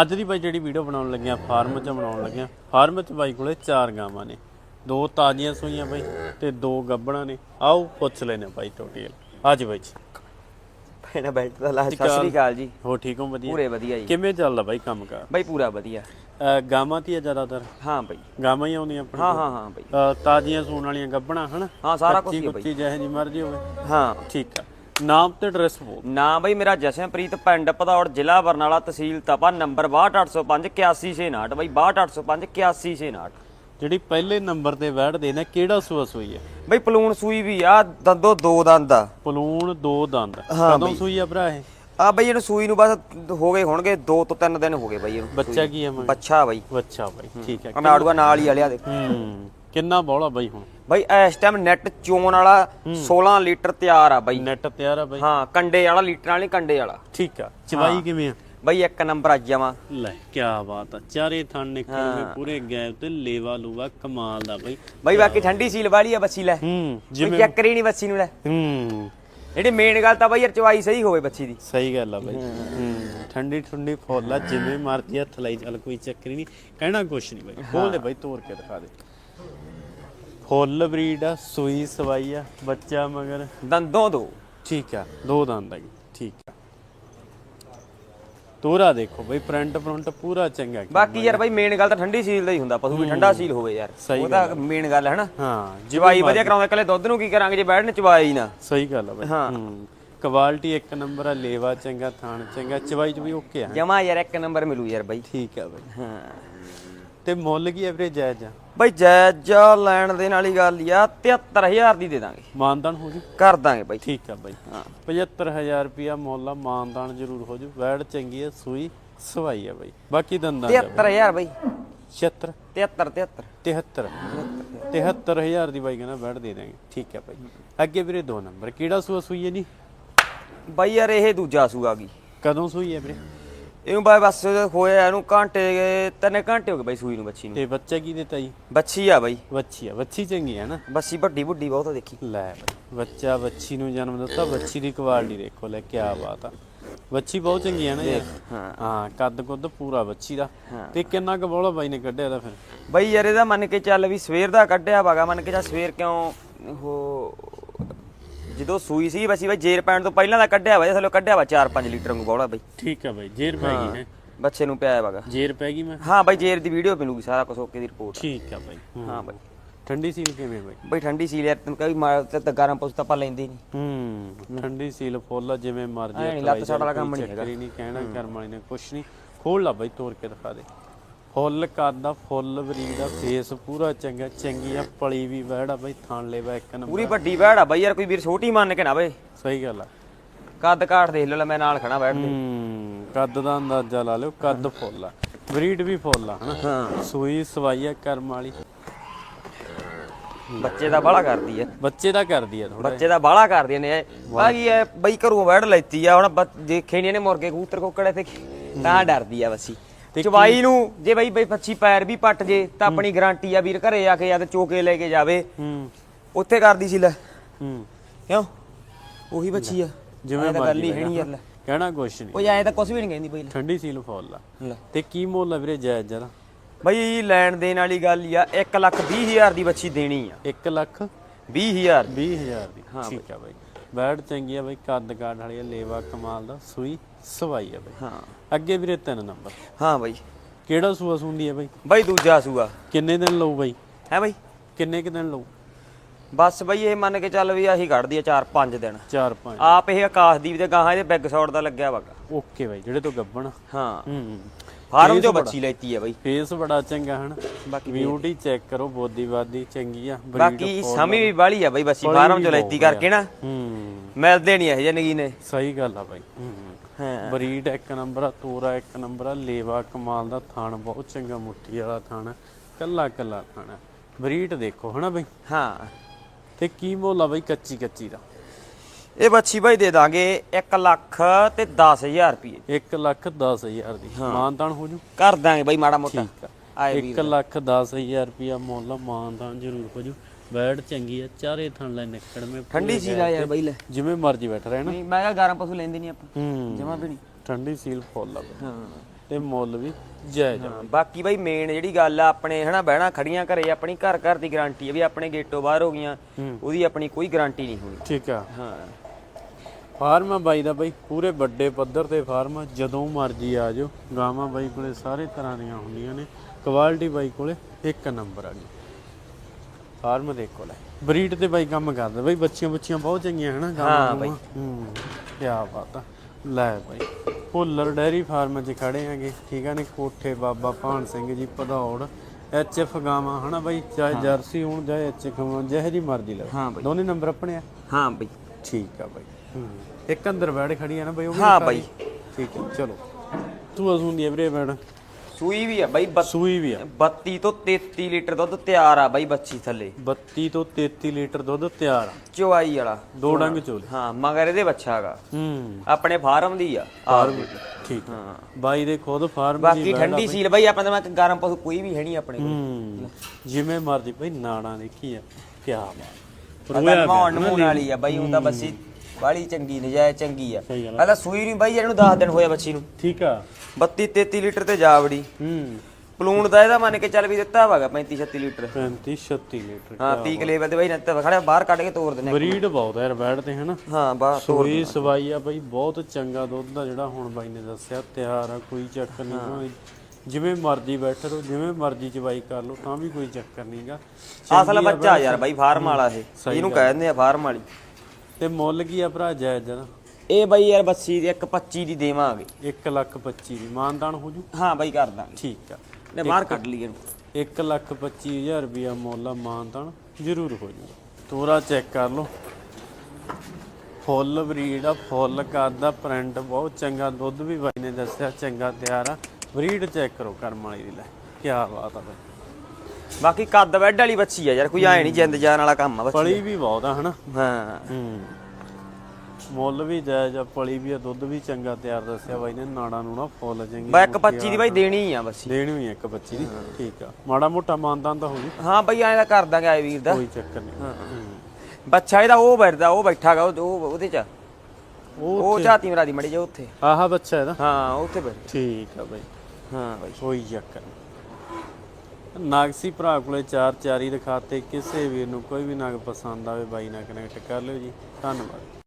ਅੱਜ ਦੀ ਬਾਈ ਜਿਹੜੀ ਵੀਡੀਓ ਬਣਾਉਣ ਲੱਗਿਆ ਫਾਰਮ 'ਚ ਬਣਾਉਣ ਲੱਗਿਆ ਫਾਰਮ 'ਚ ਬਾਈ ਕੋਲੇ ਚਾਰ ਗਾਵਾਂ ਨੇ। ਦੋ ਤਾਜ਼ੀਆਂ ਸੂਈਆਂ ਬਾਈ ਤੇ ਦੋ ਗੱਬਣਾ ਨੇ। ਆਓ ਪੁੱਛ ਲੈਨੇ ਬਾਈ ਟੋਟਲ ਅੱਜ ਬਾਈ ਜੀ। ਭੈਣਾ ਬੈਲਟ ਦਾ ਲਾ ਸਤਿ ਸ੍ਰੀ ਅਕਾਲ ਜੀ। ਹੋ ਠੀਕ ਹੋ? ਵਧੀਆ। ਪੂਰੇ ਵਧੀਆ ਜੀ। ਕਿਵੇਂ ਚੱਲਦਾ ਬਾਈ ਕੰਮ ਕਾਰ ਬਾਈ ਪੂਰਾ ਵਧੀਆ। ਗਾਵਾਂ ਤੇ ਜ਼ਿਆਦਾਤਰ? ਹਾਂ ਬਾਈ। ਗਾਵਾਂ ਹੀ ਆਉਂਦੀਆਂ ਆਪਣੇ ਹਾਂ? ਹਾਂ ਹਾਂ ਬਾਈ। ਤਾਜ਼ੀਆਂ ਸੂਣ ਵਾਲੀਆਂ ਗੱਬਣਾ ਹਨਾ? ਹਾਂ ਸਾਰਾ ਕੁਝ ਹੀ ਬਾਈ। ਕੁੱਚੀ ਜਿਹੇ ਜੀ ਮਰਜ਼ੀ ਹੋਵੇ। ਹਾਂ। ਠੀਕ ਆ। ਨਾਮ ਤੇ ਐਡਰੈਸ ਬੋਲ ਨਾਮ ਬਾਈ ਮੇਰਾ ਜਸ਼ਨਪ੍ਰੀਤ ਪਿੰਡ ਭਦੌੜ ਜ਼ਿਲ੍ਹਾ ਬਰਨਾਲਾ ਤਹਿਸੀਲ ਤਪਾ ਨੰਬਰ 62805 81659 ਬਾਈ 62805 81659 ਜਿਹੜੀ ਪਹਿਲੇ ਨੰਬਰ ਤੇ ਬੈਠਦੇ ਨੇ ਕਿਹੜਾ ਸੂਆ ਸੂਈ ਹੈ? ਬਾਈ ਪਲੂਣ ਸੂਈ ਵੀ ਆ ਦੰਦੋ ਦੋ ਦੰਦ ਆ। ਪਲੂਣ ਦੋ ਦੰਦ ਕਦੋਂ। ਸੂਈ ਆ ਭਰਾ ਇਹ? ਆ ਬਾਈ ਇਹਨੂੰ ਸੂਈ ਨੂੰ ਬਸ ਹੋ ਗਏ ਹੋਣਗੇ 2 ਤੋਂ 3 ਦਿਨ ਹੋ ਗਏ ਬਾਈ ਇਹਨੂੰ ਬੱਚਾ ਕੀ ਹੈ ਬੱਚਾ ਬਾਈ। ਬੱਚਾ ਬਾਈ ਠੀਕ ਹੈ। ਅਨਾੜੂਆ ਨਾਲ ਹੀ ਵਾਲਿਆ ਦੇ। ਹੂੰ ਕਿੰਨਾ ਬੋਲਾ ਬਾਈ ਹੁਣ? ਬਾਈ ਇਸ ਟਾਈਮ ਨੈਟ ਚੋਣ ਵਾਲਾ 16 ਲੀਟਰ ਤਿਆਰ ਆ ਬਾਈ। ਨੈਟ ਤਿਆਰ ਆ ਬਾਈ। ਹਾਂ ਕੰਡੇ ਵਾਲਾ ਲੀਟਰ ਵਾਲੀ ਕੰਡੇ ਵਾਲਾ। ਠੀਕ ਆ। ਚਵਾਈ ਕਿਵੇਂ ਆ? ਬਾਈ ਇੱਕ ਨੰਬਰ ਅੱਜ ਜਾਵਾਂ ਲੈ ਕੀ ਬਾਤ ਆ। ਚਾਰੇ ਥਣ ਨਿਕਲਵੇਂ ਪੂਰੇ ਗੈਪ ਤੇ ਲੇਵਾ ਲੂਵਾ ਕਮਾਲ ਦਾ ਬਾਈ। ਬਾਈ ਬਾਕੀ ਠੰਡੀ ਸੀਲ ਵਾਲੀ ਆ ਬੱਸੀ ਲੈ। ਹੂੰ ਜਿਵੇਂ ਚੱਕਰ ਹੀ ਨਹੀਂ ਬੱਸੀ ਨੂੰ ਲੈ। ਹੂੰ। ਜਿਹੜੀ ਮੇਨ ਗੱਲ ਤਾਂ ਬਾਈ ਯਾਰ ਚਵਾਈ ਸਹੀ ਹੋਵੇ ਬੱਚੀ ਦੀ। ਸਹੀ ਗੱਲ ਆ ਬਾਈ। ਹੂੰ। ਠੰਡੀ ਠੰਡੀ ਫੁੱਲ ਆ ਜਿਵੇਂ ਮਰਜ਼ੀ ਹੱਥ ਲਾਈ ਚੱਲ ਕੋਈ ਚੱਕਰ ਨਹੀਂ। ਕਹਿਣਾ ਕੁਛ ਨਹੀਂ ਬਾਈ। ਖੋਲ ਦੇ ਬਾਈ ਤੋੜ ਕੇ ਦਿਖਾ ਦੇ। ਫੁੱਲ ਬਰੀਡ ਆ ਸੂਈ ਸਵਾਈ ਆ ਬੱਚਾ ਮਗਰ। ਦੰਦੋਂ ਦੋ ਠੀਕ ਆ ਦੋ ਦੰਦ ਆ ਜੀ, ਠੀਕ ਆ। ਤੋਰਾ ਦੇਖੋ ਬਈ ਪ੍ਰਿੰਟ ਪ੍ਰਿੰਟ ਪੂਰਾ ਚੰਗਾ ਕੀਤਾ। ਬਾਕੀ ਯਾਰ ਬਾਈ ਮੇਨ ਗੱਲ ਤਾਂ ਠੰਡੀ ਸੀਲ ਦਾ ਹੀ ਹੁੰਦਾ ਪਸ਼ੂ ਵੀ ਠੰਡਾ ਸੀਲ ਹੋਵੇ ਯਾਰ। ਸਹੀ ਉਹ ਤਾਂ ਮੇਨ ਗੱਲ ਹੈ ਨਾ ਹਾਂ ਚਵਾਈ ਵਧੀਆ ਕਰਾਉਂਦੇ ਕੱਲੇ ਦੁੱਧ ਨੂੰ ਕੀ ਕਰਾਂਗੇ ਜੇ ਬੈਠਣ ਚਵਾਈ ਨਾ? ਸਹੀ ਗੱਲ ਆ ਬਈ। ਹਾਂ। ਹੂੰ ਕੁਆਲਿਟੀ ਇੱਕ ਨੰਬਰ ਆ ਲੇਵਾ ਚੰਗਾ ਥਾਣ ਚੰਗਾ ਚਵਾਈ ਚ ਵੀ ਓਕੇ ਆ। ਜਮਾ ਯਾਰ ਇੱਕ ਨੰਬਰ ਮਿਲੂ ਯਾਰ ਬਾਈ। ਠੀਕ ਆ ਬਈ। ਹਾਂ। ਤੇ ਮੁੱਲ ਕੀ ਐਵਰੇਜ ਜਾਇਜ਼? ਆ ਬਾਈ ਜਾਇਜ਼ਾ ਲੈਣ ਦੇ ਨਾਲ ਹੀ ਗੱਲ ਆ 73000 ਦੀ ਦੇ ਦਾਂਗੇ। ਮਾਨਦਾਨ ਹੋ ਜੂ? ਕਰ ਦਾਂਗੇ ਬਾਈ। ਠੀਕ ਆ ਬਾਈ। ਹਾਂ। 75000 ਰੁਪਿਆ ਮੁੱਲ ਆ ਮਾਨਦਾਨ ਜ਼ਰੂਰ ਹੋ ਜੂ। ਵੈੜ ਚੰਗੀ ਆ ਸੂਈ ਸਵਾਈ ਆ ਬਾਈ। ਬਾਕੀ ਦੰਦਾਂ ਦਾ 73000 ਬਾਈ। 76 73 73 73 73000 ਦੀ ਬਾਈ ਕਹਿੰਦਾ ਵੈੜ ਦੇ ਦਾਂਗੇ ਠੀਕ ਆ ਬਾਈ। ਅੱਗੇ ਵੀਰੇ ਦੋ ਨੰਬਰ। ਕਿਹੜਾ ਸੂਆ ਸੂਈ ਹੈ ਨਹੀਂ ਬਾਈ ਯਾਰ ਇਹ ਦੂਜਾ ਸੂ ਆ ਗਈ। ਕਦੋਂ ਸੂਈ ਹੈ ਵੀਰੇ? ਇਹਨੂੰ ਬਾਈ ਬਸ ਹੋਇਆ ਇਹਨੂੰ ਘੰਟੇ ਤਿੰਨ ਘੰਟੇ ਹੋ ਗਏ ਬਾਈ ਸੂਈ ਨੂੰ ਬੱਚੀ ਨੂੰ। ਤੇ ਬੱਚਾ ਕੀ ਦਿੱਤਾ ਜੀ? ਬੱਚੀ ਆ ਬਾਈ। ਵੱਛੀ ਆ ਵੱਛੀ ਚੰਗੀ ਆ ਨਾ। ਬੱਚੀ ਵੱਡੀ ਵੱਡੀ ਬਹੁਤ ਆ ਦੇਖੀ। ਲੈ ਬਈ ਬੱਚਾ ਵੱਛੀ ਨੂੰ ਜਨਮ ਦਿੱਤਾ ਵੱਛੀ ਦੀ ਕੁਆਲਿਟੀ ਦੇਖੋ ਲੈ ਕੀ ਬਾਤ ਆ। ਵੱਛੀ ਬਹੁਤ ਚੰਗੀ ਆ ਨਾ ਯਾਰ। ਹਾਂ। ਹਾਂ ਕੱਦ ਕੁੱਦ ਪੂਰਾ ਵੱਛੀ ਦਾ। ਹਾਂ। ਤੇ ਕਿੰਨਾ ਕੁ ਬੋਲਾ ਬਾਈ ਨੇ ਕੱਢਿਆ ਦਾ ਫਿਰ? ਬਾਈ ਯਾਰ ਇਹਦਾ ਮੰਨ ਕੇ ਚੱਲ ਵੀ ਸਵੇਰ ਦਾ ਕੱਢਿਆ ਵਾਗਾ ਮੰਨ ਕੇ ਚੱਲ ਸਵੇਰ ਕਿਉਂ ਉਹ ਜਦੋਂ ਸੂਈ ਸੀ ਬੱਚੀ ਬਾਈ ਜੇਰ ਪੈਣ ਤੋਂ ਪਹਿਲਾਂ ਦਾ ਕੱਢਿਆ ਵਾ ਥੱਲੇ ਕੱਢਿਆ ਵਾ 4-5 ਲੀਟਰ ਨੂੰ ਬੋਲਾ ਬਾਈ। ਠੀਕ ਆ ਬਾਈ ਜੇਰ ਪੈ ਗਈ ਹੈ ਬੱਚੇ ਨੂੰ ਪਿਆਇਆ ਵਾਗਾ ਜੇਰ ਪੈ ਗਈ ਮੈਂ? ਹਾਂ ਬਾਈ ਜੇਰ ਦੀ ਵੀਡੀਓ ਮਿਲੂਗੀ ਸਾਰਾ ਕੁਝ ਓਕੇ ਦੀ ਰਿਪੋਰਟ ਠੀਕ ਆ ਬਾਈ ਹੂੰ। ਬਾਈ। ਠੰਡੀ ਸੀਲ ਕਿਵੇਂ ਬਾਈ? ਬਾਈ ਠੰਡੀ ਸੀ ਯਾਰ ਤੈਨੂੰ ਕਹੀ ਮਾਰ ਤੇ ਗਰਮ ਪੁੱਛ ਤਾਂ ਆਪਾਂ ਲੈਂਦੇ ਨਹੀਂ। ਹੂੰ। ਠੰਡੀ ਸੀਲ ਫੁੱਲ ਆ, ਜਿਵੇਂ ਮਰਜ਼ੀ ਹੱਥ ਲੱਤ ਜਾਓ, ਕੰਮ ਕੋਈ ਨੀ ਚੱਕਰ ਹੀ ਨਹੀਂ ਕਹਿਣਾ ਕਰਮ ਵਾਲੀ ਨੇ ਕੁਛ ਨਹੀਂ। ਖੋਲ ਲਾ ਬਾਈ ਤੋੜ ਕੇ ਦਿਖਾ ਦੇ। ਫੁੱਲ ਕੱਦ ਆ ਫੁੱਲ ਬਰੀਡ ਆ ਫੇਸ ਪੂਰਾ ਚੰਗਾ ਚੰਗੀ ਆ ਪਲੀ ਵੀ ਵਹਿੜਾ ਬਾਈ ਥਾਣ ਲੈਵਾ ਇੱਕ ਨੰਬਰ। ਪੂਰੀ ਵੱਡੀ ਬੈੜ ਆ ਬਾਈ ਯਾਰ ਕੋਈ ਵੀਰ ਛੋਟੀ ਮੰਨ ਕੇ ਨਾ ਬਾਈ। ਸਹੀ ਗੱਲ ਆ। ਕੱਦ ਕਾਠ ਦੇਖ ਲਓ ਲੈ ਮੈਂ ਨਾਲ ਖੜਾ ਬੈਠ ਹੂੰ ਕੱਦ ਦਾ ਅੰਦਾਜ਼ਾ ਲਾ ਲਿਓ ਕੱਦ ਫੁੱਲ ਆ। ਬਰੀਡ ਵੀ ਫੁੱਲ ਆ ਹਨਾ? ਹਾਂ। ਸੂਈ ਸਵਾਈ ਆ ਕਰਮ ਵਾਲੀ। ਬੱਚੇ ਦਾ ਬਾਹਲਾ ਕਰਦੀ ਐ। ਬੱਚੇ ਦਾ ਕਰਦੀ ਆ ਥੋੜਾ ਬੱਚੇ ਦਾ ਬਾਹਲਾ ਕਰਦੀਆਂ ਨੇ ਬਾਕੀ ਐ ਬਈ ਘਰੋਂ ਬੈਠ ਲੈਤੀ ਆ ਹੁਣ ਬ- ਦੇਖੇ ਨਹੀਂ ਨੇ ਮੁਰਗੇ ਕਬੂਤਰ ਕੋਕੜੇ ਤੇ ਤਾਂ ਡਰਦੀ ਆ ਬੱਸੀ। ਚਵਾਈ ਨੂੰ ਜੇ ਬਈ ਬਈ ਪੱਛੀ ਪੈਰ ਵੀ ਪੱਟ ਜੇ ਤਾਂ ਆਪਣੀ ਗਾਰੰਟੀ ਆ ਵੀਰ ਘਰੇ ਆ ਕੇ ਜਾਂ ਤੇ ਚੋਕੇ ਲੈ ਕੇ ਜਾਵੇ। ਹੂੰ। ਉੱਥੇ ਕਰਦੀ ਸੀ ਲੈ। ਹੂੰ। ਕਿਉਂ? ਉਹੀ ਬੱਚੀ ਆ। ਜਿਵੇਂ ਹੀ ਮਰਜ਼ੀ ਹੈ ਨਹੀਂ ਯਾਰ ਕਹਿਣਾ ਕੁਛ ਨਹੀਂ ਉਹ ਐ ਤਾਂ ਕੁਝ ਵੀ ਨਹੀਂ ਕਹਿੰਦੀ ਬਈ। ਠੰਡੀ ਸੀਲ ਫੁੱਲ ਆ। ਲੈ। ਤੇ ਕੀ ਮੁੱਲ ਆ ਵੀਰੇ ਜਾਇਜ਼ ਜਰਾ? ਬਈ ਲੈਣ ਦੇਣ ਵਾਲੀ ਗੱਲ ਹੀ ਆ 1 ਲੱਖ 20 ਹਜ਼ਾਰ ਦੀ ਬੱਚੀ ਦੇਣੀ ਆ। 1 ਲੱਖ 20 ਹਜ਼ਾਰ 20000 ਦੀ। ਠੀਕ। ਆ ਬਾਈ। ਬੈਡ ਚੰਗੀ ਆ ਬਾਈ ਕੱਦ ਕਾਠ ਵਾਲੀ ਆ ਲੇਵਾ ਕਮਾਲ ਦਾ ਸੂਈ ਸਵਾਈ ਆ ਬਾਈ। ਹਾਂ। ਅੱਗੇ ਵੀਰੇ ਤਿੰਨ ਨੰਬਰ। ਹਾਂ ਬਈ। ਕਿਹੜਾ ਸੂਆ ਸੁੰਦੀ ਆ ਬਾਈ? ਬਈ ਦੂਜਾ ਸੂਆ। ਕਿੰਨੇ ਦਿਨ ਲਊ ਬਾਈ? ਹੈ ਬਈ? ਕਿੰਨੇ ਕਿ ਦਿਨ ਲਊ? ਬਸ ਬਈ ਇਹ ਮੰਨ ਕੇ ਚੱਲ ਵੀ ਆਹੀ ਕੱਢਦੀ ਆ 4-5 ਦਿਨ। 4 5 ਆਪ ਇਹ ਆਕਾਸ਼ਦੀਪ ਦੇ ਗਾਹਾਂ ਇਹਦੇ ਬੈਗ ਸ਼ਾਟ ਦਾ ਲੱਗਿਆ ਵਾਗਾ ਓਕੇ ਬਾਈ ਜਿਹੜੇ ਤੋਂ ਗੱਬਣ। ਹਾਂ ਹੂੰ। ਫਾਰਮ ਚੋਂ ਬੱਚੀ ਲੈਤੀ ਆ ਬਈ। ਫੇਸ ਬੜਾ ਚੰਗਾ ਹਨ। ਬਾਕੀ ਬਿਊਟੀ ਚੈੱਕ ਕਰੋ ਬੋਦੀਵਾਦੀ ਚੰਗੀ ਆ ਬਾਕੀ ਸਮੀ ਵੀ ਬਾਲੀ ਆ ਬਈ ਬੜੀ ਫਾਰਮ ਬਹੁਤ ਲੈਤੀ ਕਰਕੇ ਨਾ। ਹੂੰ। ਮਿਲਦੇ ਨਹੀਂ ਇਹ ਜ਼ਿੰਦਗੀ ਨੇ ਸਹੀ ਗੱਲ ਆ ਬਾਈ। ਹੂੰ। ਹਾਂ। ਬਰੀਡ ਇੱਕ ਨੰਬਰ ਆ ਤੋਰਾ ਇੱਕ ਨੰਬਰ ਆ ਲੇਵਾ ਕਮਾਲ ਦਾ ਥਾਣ ਬਹੁਤ ਚੰਗਾ ਮੁੱਠੀ ਵਾਲਾ ਥਾਣ ਕੱਲਾ ਕੱਲਾ ਥਾਣ। ਬਰੀਡ ਦੇਖੋ ਹਨਾ ਬਈ। ਹਾਂ। ਤੇ ਕੀ ਮੁੱਲ ਆ ਬਈ ਕੱਚੀ ਕੱਚੀ ਦਾ? ਇਹ ਬੱਚੀ ਬਈ ਦੇ ਦਾਂਗੇ 1 ਲੱਖ ਤੇ 10000 ਰੁਪਏ 1 ਲੱਖ 10000 ਦੀ ਮਾਨਤਾਨ ਹੋ ਜੂ? ਕਰ ਦਾਂਗੇ ਬਈ ਮਾੜਾ ਮੋਟਾ। ਆ। ਆਏ 1 ਲੱਖ 10000 ਰੁਪਿਆ ਮੁੱਲ ਆ, ਮਾਨਤਾਨ ਜ਼ਰੂਰ ਹੋ ਜੂ। ਬੈਡ ਚੰਗੀ ਆ ਚਾਰੇ ਥਣ ਲੈ ਨਿਕੜ ਮੇ ਠੰਡੀ ਸੀ ਲਾ ਯਾਰ ਬਈ ਲੈ। ਜਿਵੇਂ ਮਰਜ਼ੀ ਬੈਠ ਰਹੇ ਨਾ ਨਹੀਂ ਮੈਂ ਕਿਹਾ ਗਰਮ ਪਸ਼ੂ ਲੈਂਦੇ ਨਹੀਂ ਆਪਾਂ। ਜਮਾ ਵੀ ਨਹੀਂ। ਠੰਡੀ ਸੀਲ ਫੁੱਲ ਆ। ਹਾਂ। ਤੇ ਮੁੱਲ ਵੀ ਜਾਇਜ਼ ਆ ਹਾਂ, ਬਾਕੀ ਬਾਈ ਮੇਨ ਜਿਹੜੀ ਗੱਲ ਆ ਆਪਣੇ ਹਨਾ ਬਹਿਣਾ ਖੜੀਆਂ ਘਰੇ ਆਪਣੀ ਘਰ ਘਰ ਦੀ ਗਾਰੰਟੀ ਆ ਵੀ ਆਪਣੇ ਗੇਟੋਂ ਬਾਹਰ ਹੋ ਗਈਆਂ। ਉਹਦੀ ਆਪਣੀ ਕੋਈ ਗਾਰੰਟੀ ਨਹੀਂ ਹੋਣੀ। ਠੀਕ ਆ। ਹਾਂ। ਫਾਰਮ ਆ ਬਾਈ ਦਾ ਬਾਈ ਪੂਰੇ ਵੱਡੇ ਪੱਧਰ ਤੇ ਫਾਰਮ ਆ ਜਦੋਂ ਮਰਜ਼ੀ ਆ ਜਾਓ। ਗਾਵਾਂ ਬਾਈ ਕੋਲੇ ਸਾਰੇ ਤਰ੍ਹਾਂ ਦੀਆਂ ਹੁੰਦੀਆਂ ਨੇ ਕੁਆਲਿਟੀ ਬਾਈ ਕੋਲੇ ਇੱਕ ਨੰਬਰ ਆ ਗਈ ਫਾਰਮ ਦੇ ਕੋਲੇ ਬਰੀਡ ਤੇ ਬਾਈ ਕੰਮ ਕਰਦਾ ਬਾਈ ਬੱਚੀਆਂ ਬੱਚੀਆਂ ਬਹੁਤ ਚੰਗੀਆਂ ਹਨਾ ਹਾਂ ਬਾਈ। ਹੂੰ ਕੀ ਬਾਤ ਆ। ਲੈ ਬਾਈ ਭੁੱਲਰ ਡੈਰੀ ਫਾਰਮ 'ਚ ਖੜੇ ਆਂਗੇ ਠੀਕ ਆ ਨੇ ਕੋਠੇ ਬਾਬਾ ਭਾਨ ਸਿੰਘ ਜੀ ਭਦੌੜ ਐਚਐਫ ਗਾਵਾਂ ਹਨਾ ਬਾਈ ਚਾਹੇ ਜਰਸੀ ਹੋਣ ਚਾਹੇ ਐਚਐਫ ਹੋਣ ਜਿਹੇ ਜੀ ਮਰਜ਼ੀ ਲਓ। ਦੋਨੇ ਨੰਬਰ ਆਪਣੇ ਆ? ਹਾਂ ਬਾਈ। ਠੀਕ ਆ ਬਾਈ। ਇੱਕ ਅੰਦਰ ਬੈਠ ਖੜੀ ਆ ਨਾ ਬਾਈ ਉਹ ਵੀ ਹਾਂ ਬਾਈ। ਦੇ। ਠੀਕ ਹੈ ਚਲੋ। ਤੂੰ ਅਸੂੰਦੀ ਆ ਵੀਰੇ ਬੈਠ ਸੂਈ ਵੀ ਆ ਬਾਈ ਬੱਤ- ਸੂਈ ਵੀ ਆ। 32 ਤੋਂ 33 ਲੀਟਰ ਦੁੱਧ ਤਿਆਰ ਆ ਬਾਈ ਬੱਚੀ ਥੱਲੇ। 32 ਤੋਂ 33 ਲੀਟਰ ਦੁੱਧ ਤਿਆਰ ਆ। ਚੁਆਈ ਵਾਲਾ। ਦੋ ਡੰਗ ਚੋਲੇ। ਹਾਂ ਮਗਰ ਇਹਦੇ ਬੱਚਾ ਹੈਗਾ। ਹੂੰ। ਆਪਣੇ ਫਾਰਮ ਦੀ ਆ। ਦੀ। ਠੀਕ। ਹਾਂ। ਬਾਈ ਦੇ ਖੁਦ ਫਾਰਮ ਦੀ ਬਾਕੀ ਬੈਠ ਆ ਠੰਡੀ ਸੀਲ ਬਾਈ ਆਪਾਂ ਤਾਂ ਗਰਮ ਪਸ਼ੂ ਕੋਈ ਵੀ ਹੈ ਨਹੀਂ ਆਪਣੇ ਕੋਲ। ਹੂੰ। ਜਿਵੇਂ ਮਰਜ਼ੀ। ਬਾਈ ਨਾੜਾਂ ਦੇਖੀ ਆ ਕੀ ਬਾਤ। ਪਤਾ ਰੋਇਆ ਮਾਣ ਮੂਣ ਵਾਲੀ ਆ ਬਾਈ ਹੁੰਦਾ ਬੱਸੀ ਬਾਲੀ ਚੰਗੀ ਨਜਾਇਜ਼ ਚੰਗੀ ਆ। ਸਹੀ ਗੱਲ ਆ। ਪਹਿਲਾਂ ਸੂਈ ਨਹੀਂ ਬਾਈ ਇਹਨੂੰ 10 ਦਿਨ ਹੋਇਆ ਬੱਚੀ ਨੂੰ। ਠੀਕ ਆ। 32 33 ਲੀਟਰ ਤੇ ਜਾ ਵੜੀ ਹੂੰ। ਪਲੂਣ ਦਾ ਇਹਦਾ ਮੰਨ ਕੇ ਚੱਲ ਵੀ ਦਿੱਤਾ ਵਾਗਾ 35 36 ਲੀਟਰ। 35 36 ਲੀਟਰ ਹਾਂ ਪੀਕ ਲੈਵਲ ਤੇ ਬਾਈ ਨੱਤ ਖੜਿਆ ਬਾਹਰ ਕੱਢ ਕੇ ਤੋੜ ਦਿੰਦੇ। ਬਰੀਡ ਬਹੁਤ ਹੈ ਯਾਰ ਬੈਠ ਤੇ ਹਨਾ। ਹਾਂ ਬਾਹਰ ਸੂਈ ਸਵਾਈ ਆ ਬਈ ਬਹੁਤ ਚੰਗਾ ਦੁੱਧ ਦਾ ਜਿਹੜਾ ਹੁਣ ਬਾਈ ਨੇ ਦੱਸਿਆ ਤਿਆਰ ਆ ਕੋਈ ਚੱਕਰ ਨਹੀਂ ਕੋਈ ਜਿਵੇਂ ਮਰਜ਼ੀ ਬੈਠ ਰਹੋ ਜਿਵੇਂ ਮਰਜ਼ੀ ਚਵਾਈ ਕਰ ਲਓ ਤਾਂ ਵੀ ਕੋਈ ਚੱਕਰ ਨਹੀਂਗਾ ਅਸਲ ਬੱਚਾ ਯਾਰ ਬਾਈ ਫਾਰਮ ਵਾਲਾ ਇਹ। ਇਹਨੂੰ ਕਹਿ ਦਿੰਦੇ ਆ ਫਾਰਮ ਵਾਲੀ। ਤੇ ਮੁੱਲ ਕੀ ਆ ਭਰਾ ਜਾਇਜ਼ ਜਰਾ ਇਹ ਬਾਈ ਯਾਰ ਬੱਸੀ ਦੀ ਇੱਕ 25 ਦੀ ਦੇਵਾਂਗੇ। 1 ਲੱਖ 25 ਦੀ। ਮਾਨਦਾਨ ਹੋ ਜੂ? ਹਾਂ ਬਾਈ ਕਰ ਦਾਂਗੇ। ਠੀਕ ਆ। ਨੇ ਬਾਹਰ ਕੱਢ ਲਈ ਇਹਨੂੰ 1 ਲੱਖ 25 ਹਜ਼ਾਰ ਰੁਪਿਆ ਮੁੱਲ ਆ ਮਾਨਦਾਨ ਜ਼ਰੂਰ ਹੋ ਜੂ। ਤੋਰਾ ਚੈੱਕ ਕਰ ਲਓ। ਫੁੱਲ ਬਰੀਡ ਆ ਫੁੱਲ ਕਰਦਾ ਪ੍ਰਿੰਟ ਬਹੁਤ ਚੰਗਾ ਦੁੱਧ ਵੀ ਬਾਈ ਨੇ ਦੱਸਿਆ ਚੰਗਾ ਤਿਆਰ ਆ। ਬਰੀਡ ਚੈੱਕ ਕਰੋ ਕਰਮ ਵਾਲੀ ਦੀ ਲੈ। ਕੀ ਬਾਤ ਆ ਬਾਈ। ਬਾਕੀ ਕੱਦ ਬੈੱਡ ਵਾਲੀ ਬੱਚੀ ਆ ਯਾਰ ਕੋਈ ਐ ਨਹੀਂ ਜਿੰਦ ਜਾਨ ਵਾਲਾ ਕੰਮ ਆ ਬੱਚੀ ਪਲੀ ਵੀ ਬਹੁਤ ਆ ਹਨਾ? ਹਾਂ। ਹੂੰ। ਮੁੱਲ ਵੀ ਜਾਇਜ਼ ਆ ਪਲੀ ਵੀ ਆ ਦੁੱਧ ਵੀ ਚੰਗਾ ਤਿਆਰ ਦੱਸਿਆ ਬਾਈ ਨੇ ਨਾੜਾ ਨੂੜਾ ਫੁੱਲ ਚੰਗੀ ਬਾ ਇੱਕ 25 ਦੀ ਬਾਈ ਦੇਣੀ ਆ ਬੱਚੀ। ਦੇਣੀ ਹੋਈ ਇੱਕ ਬੱਚੀ ਦੀ ਠੀਕ ਆ। ਮਾੜਾ ਮੋਟਾ ਮਾਨਦਾਨ ਤਾਂ ਹੋ ਜੂ। ਹਾਂ ਬਾਈ ਐਂ ਤਾਂ ਕਰ ਦਾਂਗੇ ਆਏ ਵੀਰ ਦਾ। ਕੋਈ ਚੱਕਰ ਨਹੀਂ ਹੂੰ। ਬੱਚਾ ਇਹਦਾ ਉਹ ਬੈਠਦਾ ਉਹ ਬੈਠਾਗਾ ਉਹ ਉਹ- ਉਹਦੇ ਚ। ਉਹ ਉਹ ਝਾਤੀ ਮਰਾ ਦੀ ਮੜੀ ਜਾ ਉੱਥੇ। ਆਹਾ ਬੱਚਾ ਇਹਦਾ। ਹਾਂ ਉੱਥੇ ਬੈਠ। ਠੀਕ ਆ ਬਾਈ। ਹਾਂ ਬਾਈ। ਕੋਈ ਚੱਕਰ ਨਹੀਂ ਨਾਗਸੀ ਭਰਾ ਕੋਲੇ ਚਾਰ ਚਾਰੀ ਦਿਖਾਤੇ ਕਿਸੇ ਵੀਰ ਨੂੰ ਕੋਈ ਵੀ ਨਾਗ ਪਸੰਦ ਆਵੇ ਬਾਈ ਨਾਲ ਕਨੈਕਟ ਕਰ ਲਿਓ ਜੀ। ਧੰਨਵਾਦ।